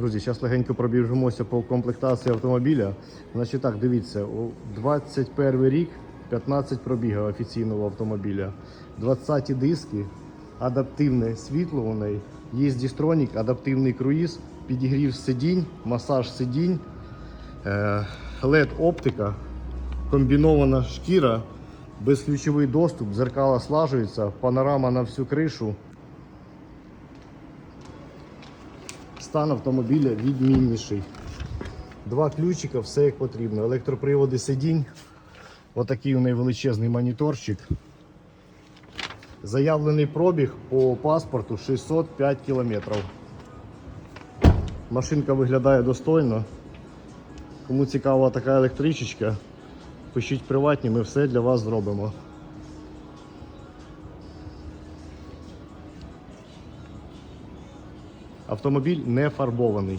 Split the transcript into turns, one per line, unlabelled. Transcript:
Друзі, зараз легенько пробіжимося по комплектації автомобіля. Значить так, дивіться, у 21 рік 15 пробігів офіційного автомобіля. 20 диски, адаптивне світло у неї, є дістронік, адаптивний круїз, підігрів сидінь, масаж сидінь, е, LED-оптика, комбінована шкіра, безключовий доступ, зеркала слажуються, панорама на всю кришу. Стан автомобіля відмінніший. Два ключика, все як потрібно. Електроприводи сидінь. Отакий у неї величезний моніторчик. Заявлений пробіг по паспорту 605 кілометрів. Машинка виглядає достойно. Кому цікава така електричечка, пишіть приватні, ми все для вас зробимо. Автомобіль не фарбований.